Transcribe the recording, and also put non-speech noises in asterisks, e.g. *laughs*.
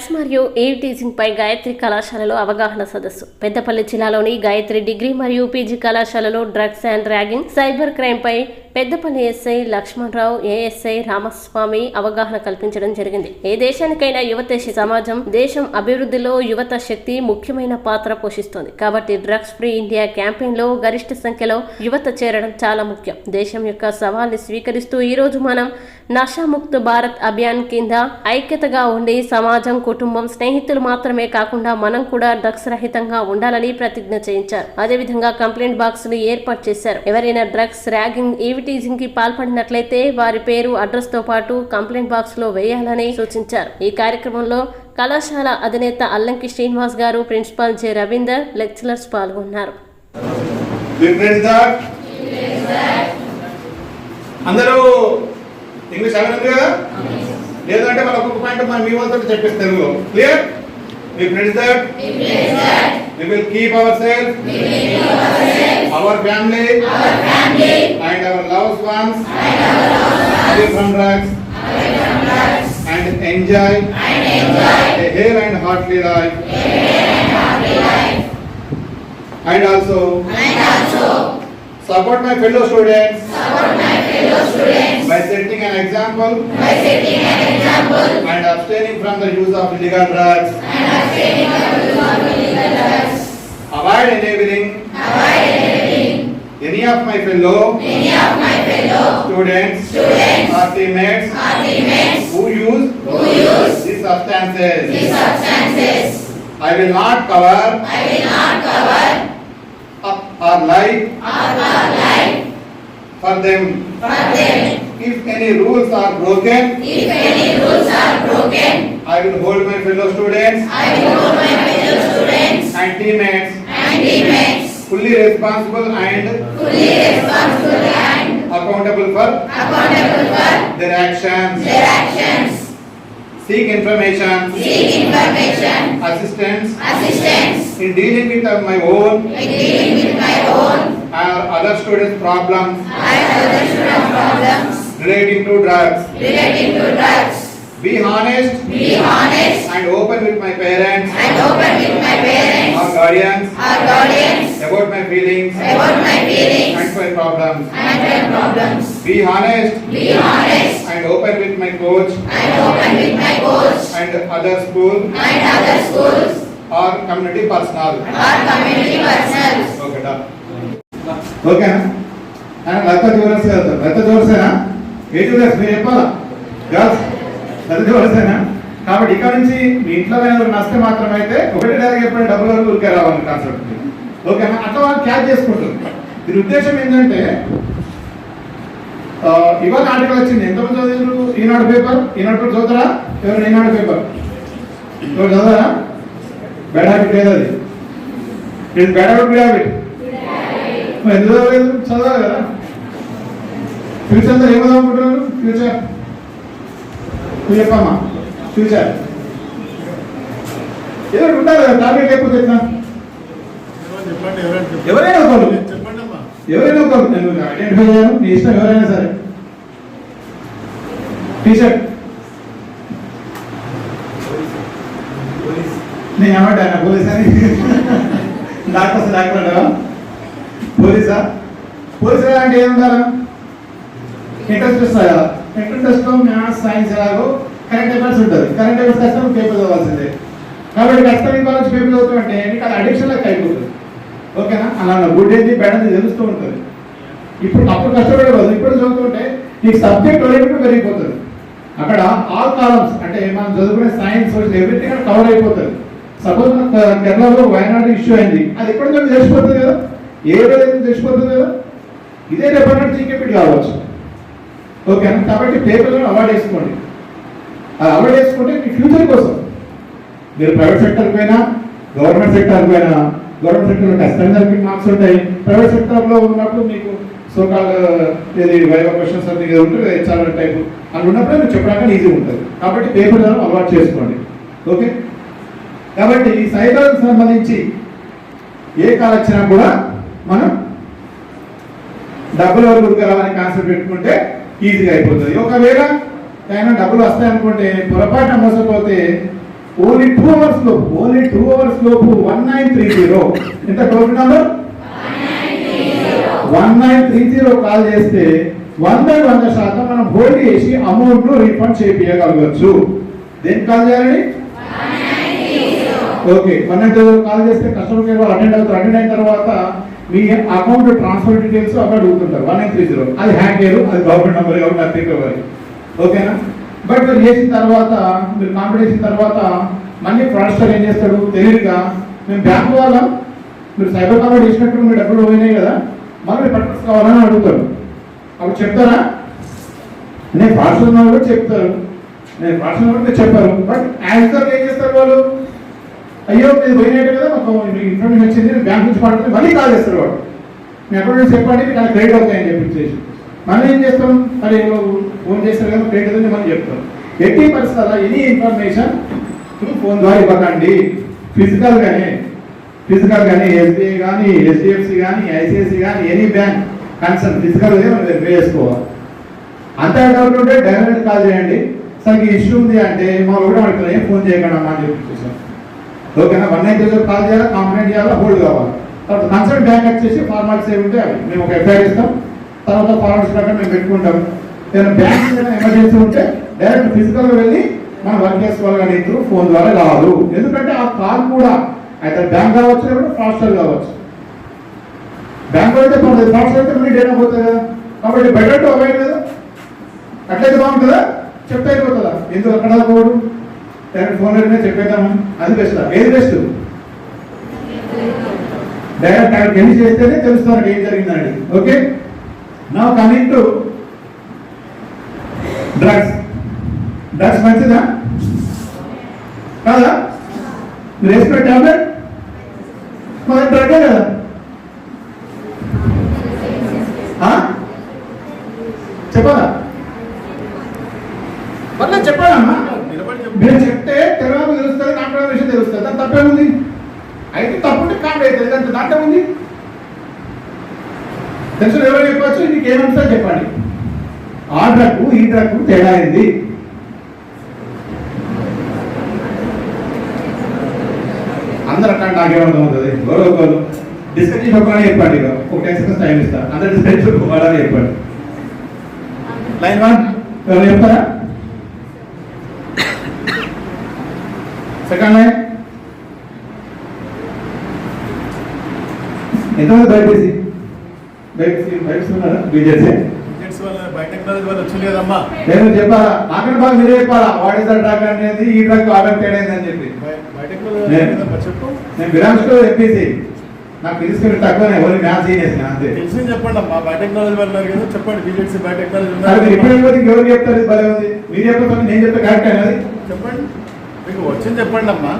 Drugs మరియు air teasing పై గాయత్రి కళాశాలలో అవగాహన సదస్సు. పెద్దపల్లి జిల్లాలోని గాయత్రి డిగ్రీ మరియు పీజీ కళాశాలలో drugs and ragging cyber crime pi Peddapalli SI Lakshmanarao ASI Ramaswamy అవగాహన కల్పించడం జరిగింది. ఏ దేశానికైనా యువత సమాజం దేశం అభివృద్ధిలో యువత శక్తి ముఖ్యమైన పాత్ర పోషిస్తోంది. కాబట్టి డ్రగ్స్ ఫ్రీ ఇండియా క్యాంపెయిన్లో గరిష్ట సంఖ్యలో యువత చేరడం చాలా ముఖ్యం. దేశం యొక్క సవాల్ని స్వీకరిస్తూ ఈ రోజు మనం నషాముక్త భారత్ అభియాన్ కింద ఐక్యతగా ఉండి సమాజం కుటుంబం స్నేహితులు మాత్రమే కాకుండా మనం కూడా డ్రగ్స్ రహితంగా ఉండాలని ప్రతిజ్ఞ చేయించారు. అదేవిధంగా కంప్లైంట్ బాక్స్ను ఏర్పాటు చేశారు. ఎవరైనా డ్రగ్స్ ర్యాగింగ్ ఈవిటీజింగ్కి పాల్పడినట్లయితే వారి పేరు అడ్రస్తో పాటు కంప్లైంట్ బాక్స్లో వేయాలని సూచించారు. ఈ కార్యక్రమంలో కళాశాల అధినేత అల్లంకి శ్రీనివాస్ గారు ప్రిన్సిపాల్ జె రవీందర్ లెక్చరర్స్ పాల్గొన్నారు. అందరూ ఇంగ్లీష్ అడగదు కదా లేదంటే వాళ్ళ ఒక్కొక్క పాయింట్ మనం మీ వాళ్ళతో చెప్పేసి తెలుగులో clear repress that we will keep ourselves our family and our loved ones away from drugs and enjoy a hale and hearty life and also support my fellow students by setting an example. By setting an example. And abstaining from the use of illegal drugs. And abstaining from the use of illegal drugs. Avoid enabling. Avoid enabling. Any of my fellow any of my fellow students students or teammates or teammates who use who use these substances. these substances. I will not cover I will not cover up or lie or for them. for them. If any rules are broken, if any rules are broken, I will hold my fellow students I will hold my fellow students and teammates and teammates fully responsible and fully responsible and accountable for accountable for their actions, their actions. seek information, Seek information, assistance. Assistance. In dealing with uh, my own in dealing with my own and other students' problems. and other students' problems. Relating to drugs. Relating to drugs, Be honest be honest and open with my parents and open with my parents or guardians or guardians about my feelings about my feelings and my problems. and their problems. Be honest Be honest and open with my coach and open with my coach and other school and other schools or community personnel. or community personnel. Okay డా ఓకేనా ఆయన లత జోరస్ వెళ్తారు లత జోరసేనా ఏ జోరస్ మీరు చెప్పాలా? Girls లత కాబట్టి ఇక్కడ నుంచి మీ ఇంట్లో ఎవరు నష్టం మాత్రం అయితే ఒకటి డైరెక్ట్ ఎప్పుడు డబ్బులు వరకు ఊరికే రావాలని కాన్సెప్ట్ ఓకేనా అట్లా వాళ్ళు క్యాచ్ చేసుకుంటారు. దీని ఉద్దేశం ఏంటంటే ఇవాళ ఆర్టికల్ వచ్చింది. ఎంతమంది చదివారు ఈనాడు పేపర్ ఈనాడు పేపర్ చదువుతారా? ఎవరు ఈనాడు పేపర్ ఎవరు చదవరా బ్యాడ్ హ్యాబిట్ లేదు అది. ఇది బ్యాడ్ హ్యాబిట్ గుడ్ హ్యాబిట్ ఎందుకు చదవలేదు? చదవాలి కదా ఫ్యూచర్ అంతా ఏమో అనుకుంటున్నారు? ఫ్యూచర్. నువ్వు చెప్పమ్మా ఫ్యూచర్. ఏదో ఉంటారు కదా టార్గెట్ లేకపోతే ఎట్లా? ఎవరైనా ఒకరు. ఎవరైనా ఒకరు. నేను ఐడెంటిఫై చేయను నీ ఇష్టం ఎవరైనా సరే. టీషర్ట్ నేను ఏమంటా పోలీస్ అని? *laughs* డాక్టర్స్ డాక్టర్ అంటారా పోలీసా? పోలీస్ అంటే ఏం ఉండాలా ఇంట్రెస్ట్ వస్తుంది కదా ఇంట్రెస్ట్లో మ్యాథ్స్ సైన్స్ ఎలాగో కరెంట్ అఫైర్స్ ఉంటుంది. కరెంట్ అఫైర్స్ కష్టం పేపర్ చదవాల్సిందే. కాబట్టి కష్టం ఇంకా నుంచి పేపర్ చదువుతుంటే నీకు అది అడిక్షన్ లెక్క అయిపోతుంది. ఓకేనా? అలా గుడ్ ఏంది బ్యాడ్ అని తెలుస్తూ ఉంటుంది. ఇప్పుడు అప్పుడు కష్టపడే వాళ్ళు ఇప్పుడు చదువుతుంటే నీకు సబ్జెక్ట్ ఓరియంటెడ్ పెరిగిపోతుంది. అక్కడ ఆల్ కాలమ్స్ అంటే మనం చదువుకునే సైన్స్ సోషల్ ఎవ్రీథింగ్ అక్కడ కవర్ అయిపోతుంది. సపోజ్ కేరళలో వయనాడు ఇష్యూ అయింది. అది ఎప్పుడు మీకు తెలిసిపోతుంది కదా? ఏ రోజు తెలిసిపోతుంది కదా? ఇదే డిపార్ట్మెంట్ జీకేపీటీ కావచ్చు ఓకేనా కాబట్టి పేపర్లను అవాయిడ్ చేసుకోండి. అది అవాయిడ్ చేసుకుంటే మీ ఫ్యూచర్ కోసం. మీరు ప్రైవేట్ సెక్టర్ పోయినా గవర్నమెంట్ సెక్టర్ పోయినా గవర్నమెంట్ సెక్టర్లో ఖచ్చితంగా మీకు మార్క్స్ ఉంటాయి. ప్రైవేట్ సెక్టర్లో ఉన్నప్పుడు మీకు సోకాల్ ఇది వైవ క్వశ్చన్స్ అన్ని ఉంటుంది హెచ్ఆర్ టైప్ అని ఉన్నప్పుడే మీరు చెప్పడానికి ఈజీ ఉంటుంది. కాబట్టి పేపర్లను అలవాటు చేసుకోండి. ఓకే? కాబట్టి ఈ సైబర్ సంబంధించి ఏ కాల్ వచ్చినా కూడా మనం డబ్బులు ఎవరు రావాలని కాన్సెప్ట్ పెట్టుకుంటే ఈజీగా అయిపోతుంది. ఒకవేళ ఆయన డబ్బులు వస్తాయి అనుకుంటే పొరపాటున మోసపోతే ఓన్లీ టూ అవర్స్ లోపు ఓన్లీ టూ అవర్స్ లోపు వన్ నైన్ త్రీ జీరో. ఎంత toll number? One nine three zero call చేస్తే వంద వంద శాతం మనం హోల్డ్ చేసి అమౌంట్ రీఫండ్ చేపించగలగచ్చు దేనికి కాల్ చేయాలండి? ఓకే వన్ నైన్ కాల్ చేస్తే కస్టమర్ కేర్ వాళ్ళు అటెండ్ అవుతారు. అటెండ్ అయిన తర్వాత మీ అకౌంట్ ట్రాన్స్ఫర్ డీటెయిల్స్ అక్కడ అడుగుతుంటారు. One nine three zero. అది హ్యాక్ చేయరు అది గవర్నమెంట్ నెంబర్ కాబట్టి నాకు రికవరీ ఓకేనా? బట్ మీరు చేసిన తర్వాత మీరు కాంప్లీట్ చేసిన తర్వాత మళ్ళీ ఫ్రాడ్స్టర్ ఏం చేస్తాడు తెలియదుగా. మేము బ్యాంక్ వాళ్ళ. మీరు సైబర్ కాంప్లీట్ చేసినట్టు మీ డబ్బులు పోయినాయి కదా. మళ్ళీ పట్టుకు కావాలని అడుగుతారు. అప్పుడు చెప్తారా? నేను ఫ్రాడ్స్ ఉన్నా కూడా చెప్తారు. నేను ఫ్రాడ్స్ ఉన్నా కూడా చెప్పారు. బట్ యాక్టర్ ఏం చేస్తారు వాళ్ళు? అయ్యో మీరు పోయినట్టు కదా మాకు ఇన్ఫర్మేషన్ వచ్చింది బ్యాంక్ నుంచి పడుతుంది మళ్ళీ కాల్ చేస్తారు వాడు మీ అకౌంట్ నుంచి చెప్పండి మీకు అలా క్రెడిట్ అవుతాయని చెప్పి మనం ఏం చేస్తాం? మరి ఫోన్ చేస్తారు కదా క్రెడిట్ అవుతుంది మనం చెప్తాం. ఎట్టి పరిస్థితుల్లో ఎనీ ఇన్ఫర్మేషన్ ఫోన్ ద్వారా ఇవ్వకండి. ఫిజికల్గానే ఫిజికల్ కానీ ఎస్బీఐ కానీ హెచ్డిఎఫ్సి కానీ ఐసిఐసి కానీ ఎనీ బ్యాంక్ కన్సర్న్ ఫిజికల్ మనం వెరిఫై చేసుకోవాలి. అంత డౌట్ ఉంటే డైరెక్ట్ కాల్ చేయండి. సరే ఇష్యూ ఉంది అంటే మా కూడా ఏం ఫోన్ చేయకుండా అమ్మా అని చెప్పి చూసాం ఓకేనా? వన్ నైన్ జీరో కాల్ చేయాలా? కాంప్లైంట్ చేయాలా? హోల్డ్ కావాలి. తర్వాత కన్సల్ట్ బ్యాంక్ వచ్చేసి ఫార్మాలిటీస్ ఏమి ఉంటే మేము ఒక ఎఫ్ఐఆర్ ఇస్తాం. తర్వాత ఫార్మాలిటీస్ ప్రకారం మేము పెట్టుకుంటాం. ఏదైనా బ్యాంక్ ఏదైనా ఎమర్జెన్సీ ఉంటే డైరెక్ట్ ఫిజికల్గా వెళ్ళి మనం వర్క్ చేసుకోవాలి కానీ త్రూ ఫోన్ ద్వారా రాదు ఎందుకంటే ఆ కాల్ కూడా అయితే బ్యాంక్ కావచ్చు లేకపోతే ఫాస్టర్ కావచ్చు. బ్యాంక్ అయితే పర్లేదు. ఫాస్టర్ అయితే మళ్ళీ డేటా పోతుంది కదా. కాబట్టి బెటర్ టు అవాయిడ్ కదా. అట్లయితే బాగుంటుందా? చెప్తే అయిపోతుందా? ఎందుకు అక్కడ పోవడం డైరెక్ట్ ఫోన్లోనే చెప్పేద్దామా? అది బెస్ట్ ఏది బెస్ట్ డైరెక్ట్ ఆయన పెళ్ళి చేస్తేనే తెలుస్తుంది ఏం జరిగిందండి ఓకే నా కమింగ్ టు డ్రగ్స్ డ్రగ్స్ మంచిదా? కాదా? మీరు వేసుకునే టాబ్లెట్ మరి డ్రగ్ కదా? ఆ? చెప్పాలా? మళ్ళీ చెప్పాలమ్మా. నిలబడి చెప్పు. మీరు చెప్తే తర్వాత తెలుస్తుంది నాకు విషయం తెలుస్తుంది. దాని తప్పే ఉంది? అయితే తప్పుంటే కాండి అవుతుంది దాంట్లో దాంట్లో ఉంది? తెలుసు ఎవరు చెప్పచ్చు? నీకు ఏమనిపిస్తే చెప్పండి. ఆ డ్రగ్ ఈ డ్రగ్ తేడా అయింది అందరూ అట్లా నాకేమర్థం అవుతుంది. గౌరవ ఒకరు డిస్కస్ చేసి చెప్పండి ఒక టెన్ సెకండ్స్ టైం ఇస్తాను అందరు డిస్కస్ చేసి చెప్పండి. Line one? ఎవరు చెప్తారా? సెకండ్ లైన్ ఎంతమంది బయటేసి నేను చెప్పాలా? నాకంటే బాగా మీరే చెప్పాలా? వాట్ ఇస్ డ్రగ్ అనేది ఈ డ్రగ్ ఆర్డర్ తేడైంది అని చెప్పి. నేను- కదమ్మా, చెప్పు. నేను విరామ్స్లో ఎంపీసీ. నాకు తీసుకుని తక్కువనే ఎవరి మ్యాథ్స్ చేసిన అంతే. తెలిసింది చెప్పండి అమ్మా బయోటెక్నాలజీ వాళ్ళు కదా చెప్పండి. బయోటెక్నాలజీ ఇప్పుడు ఎవరు చెప్తారు? భలే ఉంది. మీరు చెప్పకపోతే నేను చెప్తే కరెక్ట్ అనేది చెప్పండి. మీకు వచ్చింది చెప్పండి అమ్మా